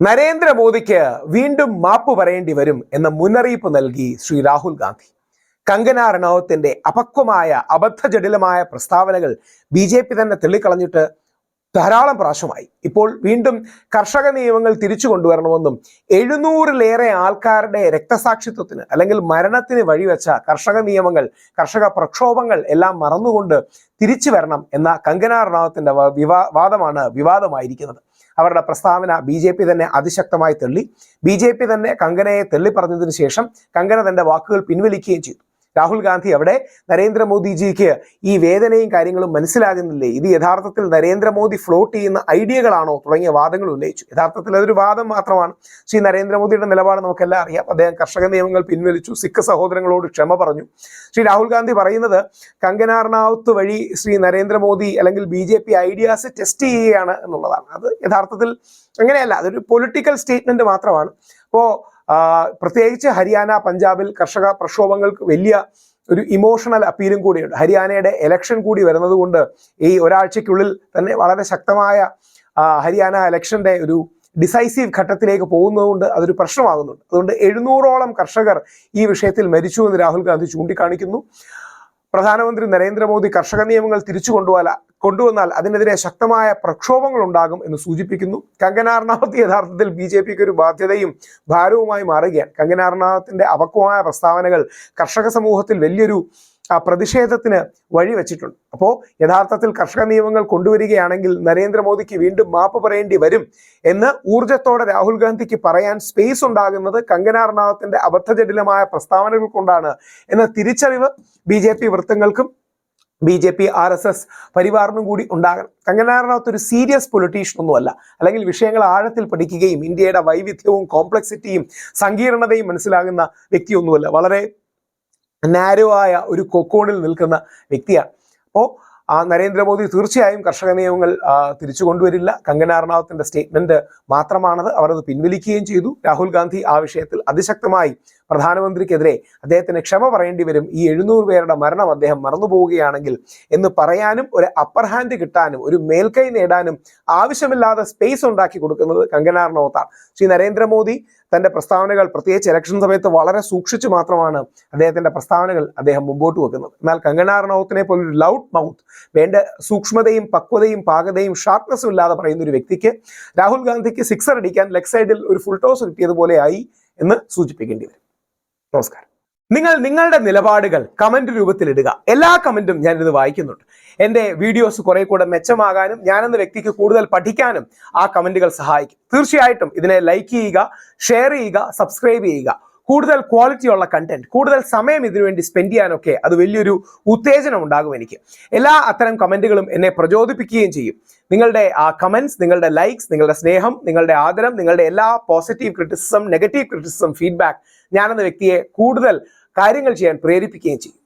നരേന്ദ്രമോദിക്ക് വീണ്ടും മാപ്പ് പറയേണ്ടി വരും എന്ന മുന്നറിയിപ്പ് നൽകി ശ്രീ രാഹുൽ ഗാന്ധി. കങ്കന റണാവത്തിന്റെ അപക്വമായ അബദ്ധജടിലമായ പ്രസ്താവനകൾ ബി ജെ പി തന്നെ തെള്ളിക്കളഞ്ഞിട്ട് ധാരാളം പ്രാവശ്യമായി. ഇപ്പോൾ വീണ്ടും കർഷക നിയമങ്ങൾ തിരിച്ചു കൊണ്ടുവരണമെന്നും എഴുന്നൂറിലേറെ ആൾക്കാരുടെ രക്തസാക്ഷിത്വത്തിന് അല്ലെങ്കിൽ മരണത്തിന് വഴിവെച്ച കർഷക നിയമങ്ങൾ കർഷക പ്രക്ഷോഭങ്ങൾ എല്ലാം മറന്നുകൊണ്ട് തിരിച്ചു വരണം എന്ന കങ്കന റണാവത്തിന്റെ വിവാ വാദമാണ് വിവാദമായിരിക്കുന്നത്. അവരുടെ പ്രസ്താവന ബി ജെ പി തന്നെ അതിശക്തമായി തള്ളി. ബി ജെ പി തന്നെ കങ്കനയെ തള്ളി പറഞ്ഞതിന് ശേഷം കങ്കന തന്റെ വാക്കുകൾ പിൻവലിക്കുകയും ചെയ്തു. രാഹുൽ ഗാന്ധി അവിടെ നരേന്ദ്രമോദിജിക്ക് ഈ വേദനയും കാര്യങ്ങളും മനസ്സിലാകുന്നില്ലേ? ഇത് യഥാർത്ഥത്തിൽ നരേന്ദ്രമോദി ഫ്ലോട്ട് ചെയ്യുന്ന ഐഡിയകളാണോ തുടങ്ങിയ വാദങ്ങൾ ഉന്നയിച്ചു. യഥാർത്ഥത്തിൽ അതൊരു വാദം മാത്രമാണ്. ശ്രീ നരേന്ദ്രമോദിയുടെ നിലപാട് നമുക്കെല്ലാം അറിയാം. അദ്ദേഹം കർഷക നിയമങ്ങൾ പിൻവലിച്ചു സിഖ് സഹോദരങ്ങളോട് ക്ഷമ പറഞ്ഞു. ശ്രീ രാഹുൽ ഗാന്ധി പറയുന്നത് കങ്കന റണൌത്ത് വഴി ശ്രീ നരേന്ദ്രമോദി അല്ലെങ്കിൽ B J P ideas test ചെയ്യുകയാണ് എന്നുള്ളതാണ്. അത് യഥാർത്ഥത്തിൽ അങ്ങനെയല്ല അതൊരു പൊളിറ്റിക്കൽ സ്റ്റേറ്റ്മെന്റ് മാത്രമാണ്. അപ്പോൾ പ്രത്യേകിച്ച് ഹരിയാന പഞ്ചാബിൽ കർഷക പ്രക്ഷോഭങ്ങൾക്ക് വലിയ ഒരു ഇമോഷണൽ അപ്പീലും കൂടിയുണ്ട്. ഹരിയാനയുടെ എലക്ഷൻ കൂടി വരുന്നത് കൊണ്ട് ഈ ഒരാഴ്ചയ്ക്കുള്ളിൽ തന്നെ വളരെ ശക്തമായ ഹരിയാന എലക്ഷന്റെ ഒരു ഡിസൈസീവ് ഘട്ടത്തിലേക്ക് പോകുന്നതുകൊണ്ട് അതൊരു പ്രശ്നമാകുന്നുണ്ട്. അതുകൊണ്ട് എഴുന്നൂറോളം കർഷകർ ഈ വിഷയത്തിൽ മരിച്ചു എന്ന് രാഹുൽ ഗാന്ധി ചൂണ്ടിക്കാണിക്കുന്നു. പ്രധാനമന്ത്രി നരേന്ദ്രമോദി കർഷക നിയമങ്ങൾ തിരിച്ചു കൊണ്ടുവല കൊണ്ടുവന്നാൽ അതിനെതിരെ ശക്തമായ പ്രക്ഷോഭങ്ങൾ ഉണ്ടാകും എന്ന് സൂചിപ്പിക്കുന്നു. കങ്കന യഥാർത്ഥത്തിൽ ബി ജെ പിക്ക് ഒരു ബാധ്യതയും ഭാരവുമായി മാറുകയാണ്. കങ്കന റണൌത്തിന്റെ അപക്വമായ പ്രസ്താവനകൾ കർഷക സമൂഹത്തിൽ വലിയൊരു പ്രതിഷേധത്തിന് വഴിവെച്ചിട്ടുണ്ട് അപ്പോൾ യഥാർത്ഥത്തിൽ കർഷക നിയമങ്ങൾ കൊണ്ടുവരികയാണെങ്കിൽ നരേന്ദ്രമോദിക്ക് വീണ്ടും മാപ്പ് പറയേണ്ടി വരും എന്ന് ഊർജത്തോടെ രാഹുൽ ഗാന്ധിക്ക് പറയാൻ സ്പേസ് ഉണ്ടാകുന്നത് കങ്കന അബദ്ധജടിലമായ പ്രസ്താവനകൾ കൊണ്ടാണ് എന്ന തിരിച്ചറിവ് B J P വൃത്തങ്ങൾക്കും B J P R S S പരിവാറിനും കൂടി ഉണ്ടാകണം. കങ്കന ഒരു സീരിയസ് പൊളിറ്റീഷ്യൻ ഒന്നുമല്ല. അല്ലെങ്കിൽ വിഷയങ്ങൾ ആഴത്തിൽ പഠിക്കുകയും ഇന്ത്യയുടെ വൈവിധ്യവും കോംപ്ലക്സിറ്റിയും സങ്കീർണതയും മനസ്സിലാകുന്ന വ്യക്തിയൊന്നുമല്ല. വളരെ നാരോ ആയ ഒരു കൊക്കോണിൽ നിൽക്കുന്ന വ്യക്തിയാണ് അപ്പോൾ ആ നരേന്ദ്രമോദി തീർച്ചയായും കർഷക നിയമങ്ങൾ തിരിച്ചു കൊണ്ടുവരില്ല. കങ്കന റണൌത്തിന്റെ സ്റ്റേറ്റ്മെന്റ് മാത്രമാണത്. അവർ അത് പിൻവലിക്കുകയും ചെയ്തു. രാഹുൽ ഗാന്ധി ആ വിഷയത്തിൽ അതിശക്തമായി പ്രധാനമന്ത്രിക്കെതിരെ അദ്ദേഹത്തിന് ക്ഷമ പറയേണ്ടി വരും. ഈ എഴുന്നൂറ് പേരുടെ മരണം അദ്ദേഹം മറന്നുപോവുകയാണെങ്കിൽ എന്ന് പറയാനും ഒരു അപ്പർ ഹാൻഡ് കിട്ടാനും ഒരു മേൽക്കൈ നേടാനും ആവശ്യമില്ലാതെ സ്പേസ് ഉണ്ടാക്കി കൊടുക്കുന്നത് കങ്കന റണൌത്താണ് ശ്രീ നരേന്ദ്രമോദി തന്റെ പ്രസ്താവനകൾ പ്രത്യേകിച്ച് ഇലക്ഷൻ സമയത്ത് വളരെ സൂക്ഷിച്ചു മാത്രമാണ് അദ്ദേഹത്തിന്റെ പ്രസ്താവനകൾ അദ്ദേഹം മുമ്പോട്ട് വെക്കുന്നത്. എന്നാൽ കങ്കണ റണൌത്തിനെ പോലെ ഒരു ലൗഡ് മൗത്ത് വേണ്ട സൂക്ഷ്മതയും പക്വതയും പാകതയും ഷാർപ്നെസ്സും ഇല്ലാതെ പറയുന്ന ഒരു വ്യക്തിക്ക് രാഹുൽ ഗാന്ധിക്ക് സിക്സർ അടിക്കാൻ ലെഗ് സൈഡിൽ ഒരു ഫുൾ ടോസ് കിട്ടിയതുപോലെ ആയി എന്ന് സൂചിപ്പിക്കേണ്ടി വരും. നമസ്കാരം. നിങ്ങൾ നിങ്ങളുടെ നിലപാടുകൾ കമന്റ് രൂപത്തിൽ ഇടുക എല്ലാ കമന്റും ഞാനിത് വായിക്കുന്നുണ്ട്. എന്റെ വീഡിയോസ് കുറെ കൂടെ മെച്ചമാകാനും ഞാനെന്ന വ്യക്തിക്ക് കൂടുതൽ പഠിക്കാനും ആ കമന്റുകൾ സഹായിക്കും. തീർച്ചയായിട്ടും ഇതിനെ ലൈക്ക് ചെയ്യുക ഷെയർ ചെയ്യുക സബ്സ്ക്രൈബ് ചെയ്യുക. കൂടുതൽ ക്വാളിറ്റി ഉള്ള കണ്ടന്റ് കൂടുതൽ സമയം ഇതിനുവേണ്ടി സ്പെൻഡ് ചെയ്യാനൊക്കെ അത് വലിയൊരു ഉത്തേജനം ഉണ്ടാകും എനിക്ക്. എല്ലാ അത്തരം കമന്റുകളും എന്നെ പ്രചോദിപ്പിക്കുകയും ചെയ്യും. നിങ്ങളുടെ ആ കമന്റ്സ് നിങ്ങളുടെ ലൈക്സ് നിങ്ങളുടെ സ്നേഹം നിങ്ങളുടെ ആദരം നിങ്ങളുടെ എല്ലാ positive criticism negative criticism feedback ഞാനെന്ന വ്യക്തിയെ കൂടുതൽ കാര്യങ്ങൾ ചെയ്യാൻ പ്രേരിപ്പിക്കുകയും ചെയ്യും.